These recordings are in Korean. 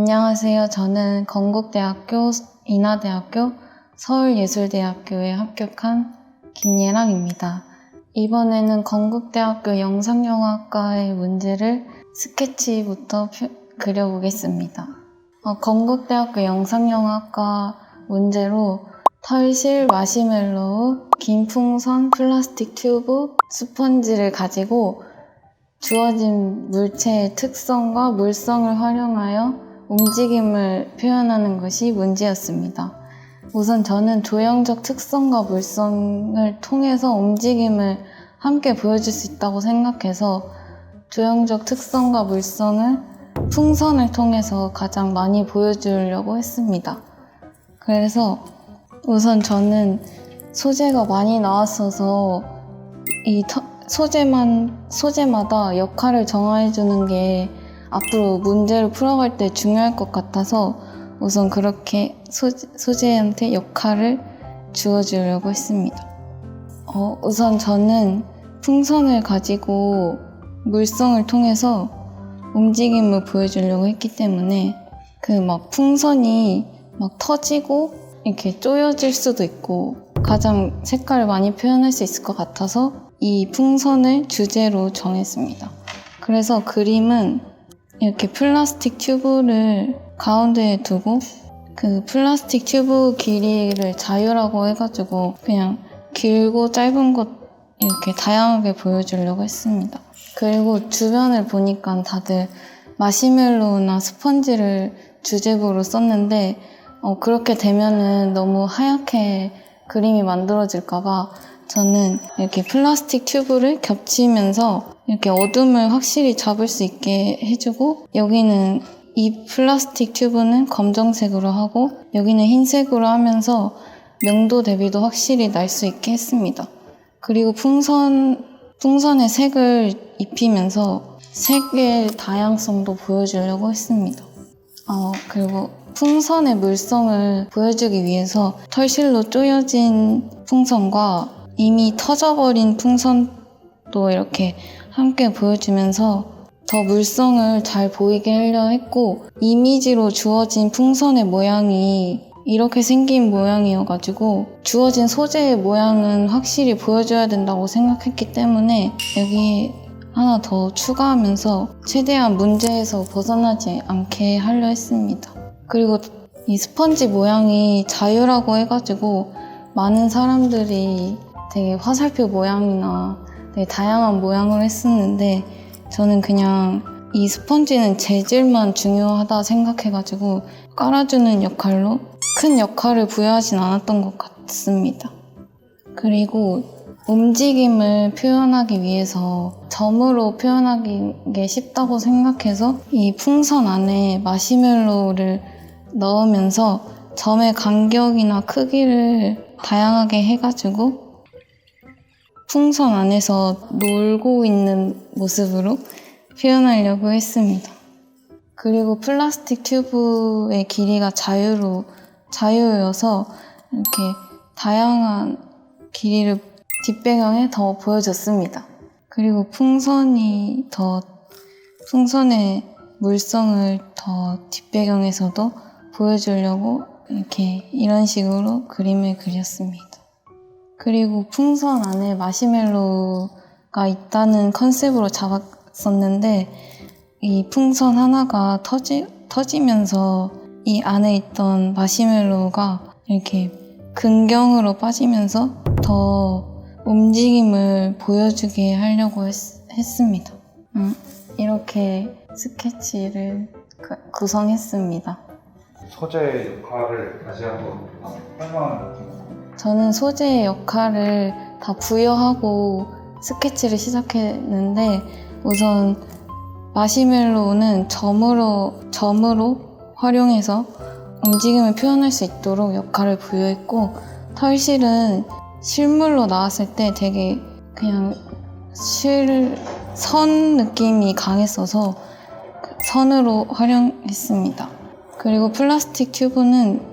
안녕하세요. 저는 건국대학교, 인하대학교, 서울예술대학교에 합격한 김예랑입니다. 이번에는 건국대학교 영상영화과의 문제를 스케치부터 표- 그려보겠습니다. 어, 건국대학교 영상영화과 문제로 털실, 마시멜로우, 긴 풍선, 플라스틱 튜브, 스펀지를 가지고 주어진 물체의 특성과 물성을 활용하여 움직임을 표현하는 것이 문제였습니다. 우선 저는 조형적 특성과 물성을 통해서 움직임을 함께 보여줄 수 있다고 생각해서 조형적 특성과 물성을 풍선을 통해서 가장 많이 보여주려고 했습니다. 그래서 우선 저는 소재가 많이 나왔어서 이 터- 소재만 소재마다 역할을 정해 주는 게 앞으로 문제를 풀어갈 때 중요할 것 같아서 우선 그렇게 소재, 소재 한테 역할을 주어주려고 했습니다. 어, 우선 저는 풍선을 가지고 물성을 통해서 움직임을 보여주려고 했기 때문에 그 막 풍선이 막 터지고 이렇게 쪼여질 수도 있고 가장 색깔을 많이 표현할 수 있을 것 같아서 이 풍선을 주제로 정했습니다. 그래서 그림은 이렇게 플라스틱 튜브를 가운데에 두고 그 플라스틱 튜브 길이를 자유라고 해가지고 그냥 길고 짧은 것 이렇게 다양하게 보여주려고 했습니다. 그리고 주변을 보니까 다들 마시멜로우나 스펀지를 주제부로 썼는데 어, 그렇게 되면은 너무 하얗게 그림이 만들어질까봐 저는 이렇게 플라스틱 튜브를 겹치면서 이렇게 어둠을 확실히 잡을 수 있게 해주고 여기는 이 플라스틱 튜브는 검정색으로 하고 여기는 흰색으로 하면서 명도 대비도 확실히 날 수 있게 했습니다. 그리고 풍선, 풍선에 색을 입히면서 색의 다양성도 보여주려고 했습니다. 어, 그리고 풍선의 물성을 보여주기 위해서 털실로 쪼여진 풍선과 이미 터져버린 풍선도 이렇게 함께 보여주면서 더 물성을 잘 보이게 하려 했고 이미지로 주어진 풍선의 모양이 이렇게 생긴 모양이어가지고 주어진 소재의 모양은 확실히 보여줘야 된다고 생각했기 때문에 여기 하나 더 추가하면서 최대한 문제에서 벗어나지 않게 하려 했습니다. 그리고 이 스펀지 모양이 자유라고 해가지고 많은 사람들이 되게 화살표 모양이나 되게 다양한 모양을 했었는데 저는 그냥 이 스펀지는 재질만 중요하다 생각해가지고 깔아주는 역할로 큰 역할을 부여하진 않았던 것 같습니다. 그리고 움직임을 표현하기 위해서 점으로 표현하기 게 쉽다고 생각해서 이 풍선 안에 마시멜로우를 넣으면서 점의 간격이나 크기를 다양하게 해가지고 풍선 안에서 놀고 있는 모습으로 표현하려고 했습니다. 그리고 플라스틱 튜브의 길이가 자유로, 자유여서 이렇게 다양한 길이를 뒷배경에 더 보여줬습니다. 그리고 풍선이 더, 풍선의 물성을 더 뒷배경에서도 보여주려고 이렇게 이런 식으로 그림을 그렸습니다. 그리고 풍선 안에 마시멜로가 있다는 컨셉으로 잡았었는데 이 풍선 하나가 터지, 터지면서 이 안에 있던 마시멜로가 이렇게 근경으로 빠지면서 더 움직임을 보여주게 하려고 했, 습니다 이렇게 스케치를 그- 구성했습니다. 소재의 역할을 다시 한번 설명하는 느낌. 저는 소재의 역할을 다 부여하고 스케치를 시작했는데 우선 마시멜로우는 점으로 점으로 활용해서 움직임을 표현할 수 있도록 역할을 부여했고 털실은 실물로 나왔을 때 되게 그냥 실선 느낌이 강했어서 그 선으로 활용했습니다. 그리고 플라스틱 튜브는 약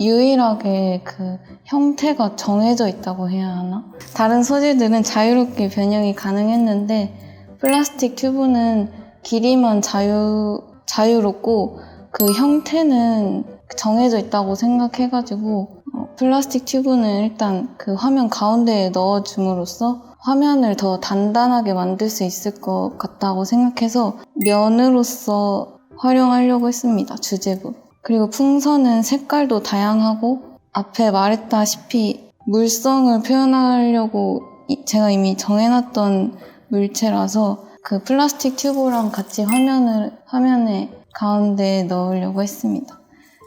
유일하게 그 형태가 정해져 있다고 해야 하나? 다른 소재들은 자유롭게 변형이 가능했는데 플라스틱 튜브는 길이만 자유, 자유롭고 그 형태는 정해져 있다고 생각해가지고 어, 플라스틱 튜브는 일단 그 화면 가운데에 넣어줌으로써 화면을 더 단단하게 만들 수 있을 것 같다고 생각해서 면으로서 활용하려고 했습니다. 주제부. 그리고 풍선은 색깔도 다양하고 앞에 말했다시피 물성을 표현하려고 이- 제가 이미 정해놨던 물체라서 그 플라스틱 튜브랑 같이 화면을 화면에 가운데에 넣으려고 했습니다.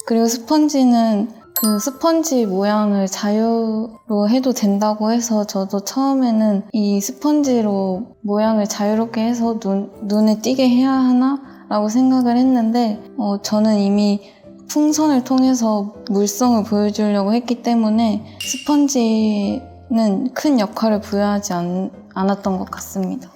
그리고 스펀지는 그 스펀지 모양을 자유로 해도 된다고 해서 저도 처음에는 이 스펀지로 모양을 자유롭게 해서 눈, 눈에 띄게 해야 하나? 라고 생각을 했는데 어, 저는 이미 풍선을 통해서 물성을 보여주려고 했기 때문에 스펀지는 큰 역할을 부여하지 않, 않았던 것 같습니다.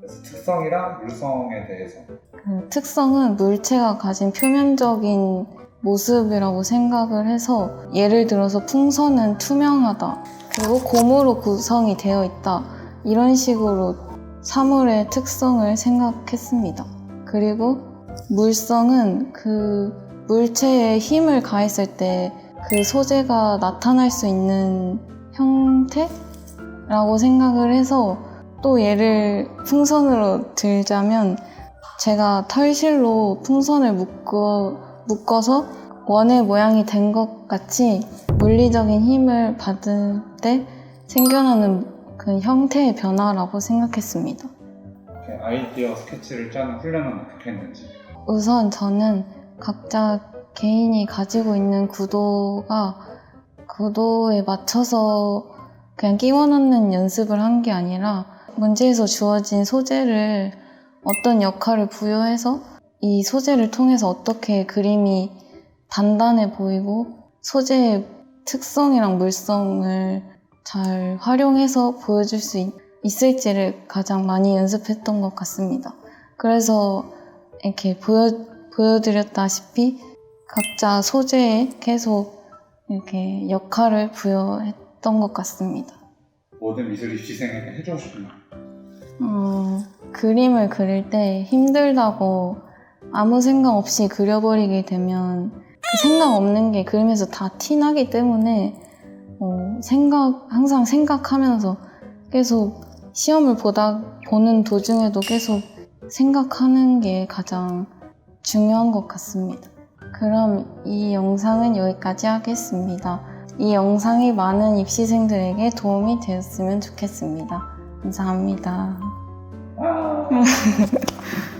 그래서 특성이랑 물성에 대해서 그 특성은 물체가 가진 표면적인 모습이라고 생각을 해서 예를 들어서 풍선은 투명하다 그리고 고무로 구성이 되어 있다 이런 식으로 사물의 특성을 생각했습니다. 그리고 물성은 그 물체에 힘을 가했을 때 그 소재가 나타날 수 있는 형태라고 생각을 해서 또 예를 풍선으로 들자면 제가 털실로 풍선을 묶어, 묶어서 원의 모양이 된 것 같이 물리적인 힘을 받을 때 생겨나는 그 형태의 변화라고 생각했습니다. 아이디어 스케치를 짜는 훈련은 어떻게 했는지 우선 저는 각자 개인이 가지고 있는 구도가 구도에 맞춰서 그냥 끼워 넣는 연습을 한 게 아니라 문제에서 주어진 소재를 어떤 역할을 부여해서 이 소재를 통해서 어떻게 그림이 단단해 보이고 소재의 특성이랑 물성을 잘 활용해서 보여줄 수 있, 있을지를 가장 많이 연습했던 것 같습니다. 그래서 이렇게 보여, 보여드렸다시피 각자 소재에 계속 이렇게 역할을 부여했던 것 같습니다. 모든 미술 입시생에게 해주고 싶은 말 어, 그림을 그릴 때 힘들다고 아무 생각 없이 그려버리게 되면 그 생각 없는 게 그림에서 다 티나기 때문에 어, 생각 항상 생각하면서 계속 시험을 보다 보는 도중에도 계속 생각하는 게 가장 중요한 것 같습니다. 그럼 이 영상은 여기까지 하겠습니다. 이 영상이 많은 입시생들에게 도움이 되었으면 좋겠습니다. 감사합니다. 아